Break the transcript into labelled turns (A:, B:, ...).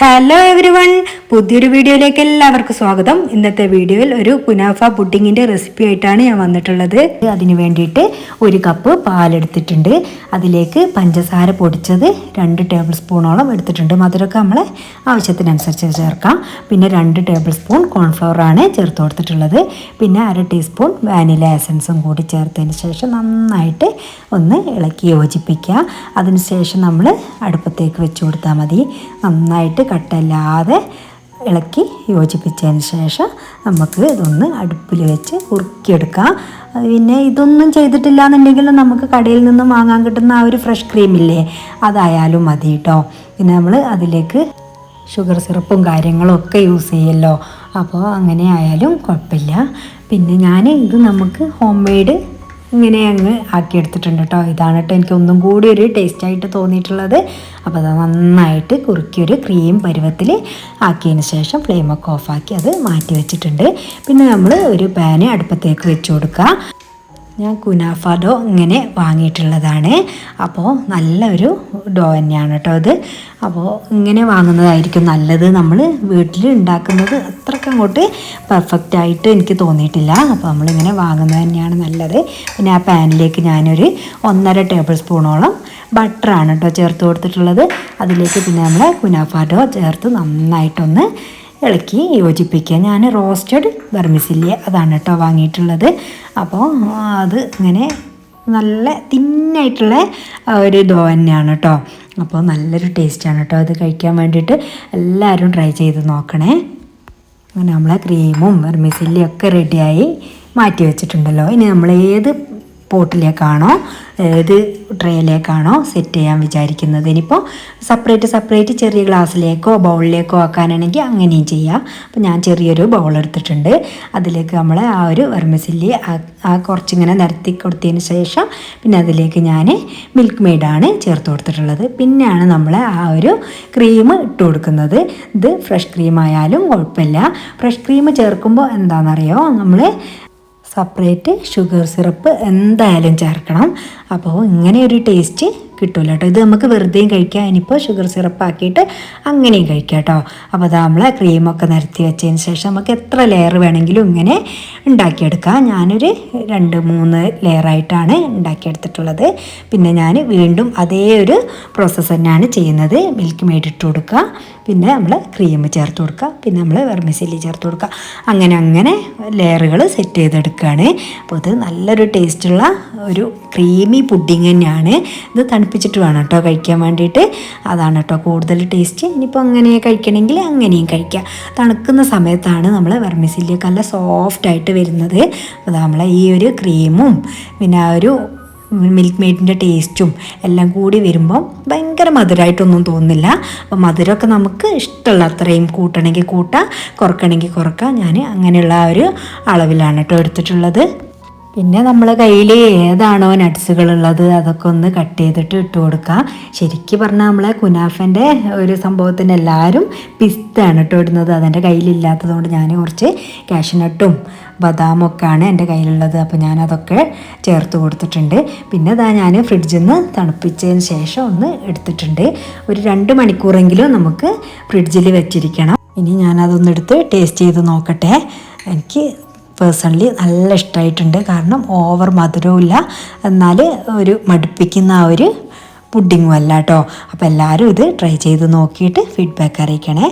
A: Hello every one പുതിയൊരു വീഡിയോയിലേക്ക് എല്ലാവർക്കും സ്വാഗതം. ഇന്നത്തെ വീഡിയോയിൽ ഒരു കുനാഫ പുഡിങ്ങിന്റെ റെസിപ്പി ആയിട്ടാണ് ഞാൻ വന്നിട്ടുള്ളത്. അതിന് വേണ്ടിയിട്ട് ഒരു കപ്പ് പാലെടുത്തിട്ടുണ്ട്. അതിലേക്ക് പഞ്ചസാര പൊടിച്ചത് രണ്ട് ടേബിൾ സ്പൂണോളം എടുത്തിട്ടുണ്ട്. മധുരമൊക്കെ നമ്മൾ ആവശ്യത്തിനനുസരിച്ച് ചേർക്കാം. പിന്നെ രണ്ട് ടേബിൾ സ്പൂൺ കോൺഫ്ലവർ ആണ് ചേർത്ത് കൊടുത്തിട്ടുള്ളത്. പിന്നെ അര ടീസ്പൂൺ വാനില എസൻസും കൂടി ചേർത്തതിന് ശേഷം നന്നായിട്ട് ഒന്ന് ഇളക്കി യോജിപ്പിക്കുക. അതിനുശേഷം നമ്മൾ അടുപ്പത്തേക്ക് വെച്ച് കൊടുത്താൽ മതി. നന്നായിട്ട് കട്ടല്ലാതെ ഇളക്കി യോജിപ്പിച്ചതിന് ശേഷം നമുക്ക് ഇതൊന്ന് അടുപ്പിൽ വെച്ച് ഉറുക്കിയെടുക്കാം പിന്നെ ഇതൊന്നും ചെയ്തിട്ടില്ല എന്നുണ്ടെങ്കിൽ നമുക്ക് കടയിൽ നിന്നും വാങ്ങാൻ കിട്ടുന്ന ആ ഒരു ഫ്രഷ് ക്രീമില്ലേ അതായാലും മതി കേട്ടോ പിന്നെ നമ്മൾ അതിലേക്ക് ഷുഗർ സിറപ്പും കാര്യങ്ങളും ഒക്കെ യൂസ് ചെയ്യല്ലോ. അപ്പോൾ അങ്ങനെ ആയാലും കുഴപ്പമില്ല. പിന്നെ ഞാൻ ഇത് നമുക്ക് ഹോം മെയ്ഡ് ഇങ്ങനെ അങ്ങ് ആക്കിയെടുത്തിട്ടുണ്ട് കേട്ടോ ഇതാണ് കേട്ടോ എനിക്ക് ഒന്നും കൂടി ഒരു ടേസ്റ്റ് ആയിട്ട് തോന്നിയിട്ടുള്ളത്. അപ്പോൾ അത് നന്നായിട്ട് കുറുക്കിയൊരു ക്രീം പരുവത്തിൽ ആക്കിയതിന് ശേഷം ഫ്ലെയിമൊക്കെ ഓഫാക്കി അത് മാറ്റി വെച്ചിട്ടുണ്ട്. പിന്നെ നമ്മൾ ഒരു പാന് അടുപ്പത്തേക്ക് വെച്ച് കൊടുക്കുക ഞാൻ കുനാഫ ഇങ്ങനെ വാങ്ങിയിട്ടുള്ളതാണ്. അപ്പോൾ നല്ലൊരു ഡോ തന്നെയാണ് കേട്ടോ അത്. അപ്പോൾ ഇങ്ങനെ വാങ്ങുന്നതായിരിക്കും നല്ലത്. നമ്മൾ വീട്ടിൽ ഉണ്ടാക്കുന്നത് അത്രയ്ക്ക് അങ്ങോട്ട് പെർഫെക്റ്റ് ആയിട്ട് എനിക്ക് തോന്നിയിട്ടില്ല. അപ്പോൾ നമ്മളിങ്ങനെ വാങ്ങുന്നത് തന്നെയാണ് നല്ലത്. പിന്നെ ആ പാനിലേക്ക് ഞാനൊരു ഒന്നര ടേബിൾ സ്പൂണോളം ബട്ടറാണ് കേട്ടോ ചേർത്ത് കൊടുത്തിട്ടുള്ളത്. അതിലേക്ക് പിന്നെ നമ്മൾ കുനാഫ ചേർത്ത് നന്നായിട്ടൊന്ന് ഇളക്കി യോജിപ്പിക്കുക. ഞാൻ റോസ്റ്റഡ് ബർമിസില്ലേ അതാണ് കേട്ടോ വാങ്ങിയിട്ടുള്ളത്. അപ്പോൾ അത് ഇങ്ങനെ നല്ല തിന്നായിട്ടുള്ള ഒരു ദോ തന്നെയാണ് കേട്ടോ. അപ്പോൾ നല്ലൊരു ടേസ്റ്റാണ് കേട്ടോ അത് കഴിക്കാൻ വേണ്ടിയിട്ട്. എല്ലാവരും ട്രൈ ചെയ്ത് നോക്കണേ. അങ്ങനെ നമ്മളെ ക്രീമും വെർമിസില്ലിയും ഒക്കെ റെഡിയായി മാറ്റി വെച്ചിട്ടുണ്ടല്ലോ. ഇനി നമ്മൾ ഏത് പോട്ടിലേക്കാണോ ഏത് ട്രേയിലേക്കാണോ സെറ്റ് ചെയ്യാൻ വിചാരിക്കുന്നത്. ഇനിയിപ്പോൾ സെപ്പറേറ്റ് സെപ്പറേറ്റ് ചെറിയ ഗ്ലാസ്സിലേക്കോ ബൗളിലേക്കോ ആക്കാനാണെങ്കിൽ അങ്ങനെയും ചെയ്യാം. അപ്പോൾ ഞാൻ ചെറിയൊരു ബൗൾ എടുത്തിട്ടുണ്ട്. അതിലേക്ക് നമ്മൾ ആ ഒരു വെർമിസില്ലി ആ കുറച്ചിങ്ങനെ നിരത്തി കൊടുത്തതിന് ശേഷം പിന്നെ അതിലേക്ക് ഞാൻ മിൽക്ക് മെയ്ഡാണ് ചേർത്ത് കൊടുത്തിട്ടുള്ളത്. പിന്നെയാണ് നമ്മൾ ആ ഒരു ക്രീം ഇട്ട് കൊടുക്കുന്നത്. ഇത് ഫ്രഷ് ക്രീം ആയാലും കുഴപ്പമില്ല. ഫ്രഷ് ക്രീം ചേർക്കുമ്പോൾ എന്താണെന്നറിയോ? നമ്മൾ സെപ്പറേറ്റ് ഷുഗർ സിറപ്പ് എന്തായാലും ചേർക്കണം. അപ്പോൾ ഇങ്ങനെ ഒരു ടേസ്റ്റ് കിട്ടില്ല കേട്ടോ ഇത് നമുക്ക് വെറുതെയും കഴിക്കാം. ഇനിയിപ്പോൾ ഷുഗർ സിറപ്പ് ആക്കിയിട്ട് അങ്ങനെയും കഴിക്കാം കേട്ടോ അപ്പോൾ അത് നമ്മൾ ക്രീമൊക്കെ നിരത്തി വെച്ചതിന് ശേഷം നമുക്ക് എത്ര ലെയർ വേണമെങ്കിലും ഇങ്ങനെ ഉണ്ടാക്കിയെടുക്കാം. ഞാനൊരു രണ്ട് മൂന്ന് ലെയറായിട്ടാണ് ഉണ്ടാക്കിയെടുത്തിട്ടുള്ളത്. പിന്നെ ഞാൻ വീണ്ടും അതേ ഒരു പ്രോസസ്സ് തന്നെയാണ് ചെയ്യുന്നത്. മിൽക്ക് മെയ്ഡ് ഇട്ട് കൊടുക്കുക. പിന്നെ നമ്മൾ ക്രീം ചേർത്ത് കൊടുക്കുക. പിന്നെ നമ്മൾ വെർമിസില്ലി ചേർത്ത് കൊടുക്കുക. അങ്ങനെ അങ്ങനെ ലെയറുകൾ സെറ്റ് ചെയ്തെടുക്കുകയാണ്. അപ്പോൾ ഇത് നല്ലൊരു ടേസ്റ്റുള്ള ഒരു ക്രീമി പുഡിങ് തന്നെയാണ്. ഇത് തണുപ്പിച്ചിട്ട് വേണം കേട്ടോ കഴിക്കാൻ വേണ്ടിയിട്ട്. അതാണ് കേട്ടോ കൂടുതൽ ടേസ്റ്റ്. ഇനിയിപ്പോൾ അങ്ങനെ കഴിക്കണമെങ്കിൽ അങ്ങനെയും കഴിക്കാം. തണുക്കുന്ന സമയത്താണ് നമ്മൾ വെർമിസില്ലിയൊക്കെ നല്ല സോഫ്റ്റായിട്ട് വരുന്നത്. അപ്പോൾ നമ്മളെ ഈ ഒരു ക്രീമും പിന്നെ ആ ഒരു മിൽക്ക് മെയ്ഡിന്റെ ടേസ്റ്റും എല്ലാം കൂടി വരുമ്പോൾ ഭയങ്കര മധുരമായിട്ടൊന്നും തോന്നില്ല അപ്പോൾ മധുരമൊക്കെ നമുക്ക് ഇഷ്ടമുള്ള അത്രയും കൂട്ടണമെങ്കിൽ കൂട്ടാം കുറക്കണമെങ്കിൽ കുറക്കാം. ഞാൻ അങ്ങനെയുള്ള ഒരു അളവിലാണ് കേട്ടോ എടുത്തിട്ടുള്ളത്. പിന്നെ നമ്മൾ കയ്യിൽ ഏതാണോ നട്ട്സുകളുള്ളത് അതൊക്കെ ഒന്ന് കട്ട് ചെയ്തിട്ട് ഇട്ട് കൊടുക്കുക ശരിക്കും പറഞ്ഞാൽ നമ്മളെ കുനാഫന്റെ ഒരു സംഭവത്തിന് എല്ലാവരും പിസ്തയാണ് ഇട്ട് ഇടുന്നത് അതെന്റെ കയ്യിലില്ലാത്തതുകൊണ്ട് ഞാൻ കുറച്ച് കാഷ്നട്ടും ബദാമൊക്കെയാണ് എന്റെ കയ്യിലുള്ളത്. അപ്പോൾ ഞാനതൊക്കെ ചേർത്ത് കൊടുത്തിട്ടുണ്ട്. പിന്നെ അതാ ഞാൻ ഫ്രിഡ്ജിൽ നിന്ന് തണുപ്പിച്ചതിന് ശേഷം ഒന്ന് എടുത്തിട്ടുണ്ട്. ഒരു രണ്ട് മണിക്കൂറെങ്കിലും നമുക്ക് ഫ്രിഡ്ജിൽ വെച്ചിരിക്കണം. ഇനി ഞാനതൊന്നെടുത്ത് ടേസ്റ്റ് ചെയ്ത് നോക്കട്ടെ. എനിക്ക് പേഴ്സണലി നല്ല ഇഷ്ടമായിട്ടുണ്ട് കാരണം ഓവർ മധുരവുമില്ല എന്നാൽ ഒരു മടുപ്പിക്കുന്ന ആ ഒരു പുഡിങ്ങും അല്ല കേട്ടോ അപ്പോൾ എല്ലാവരും ഇത് ട്രൈ ചെയ്ത് നോക്കിയിട്ട് ഫീഡ്ബാക്ക് അറിയിക്കണേ.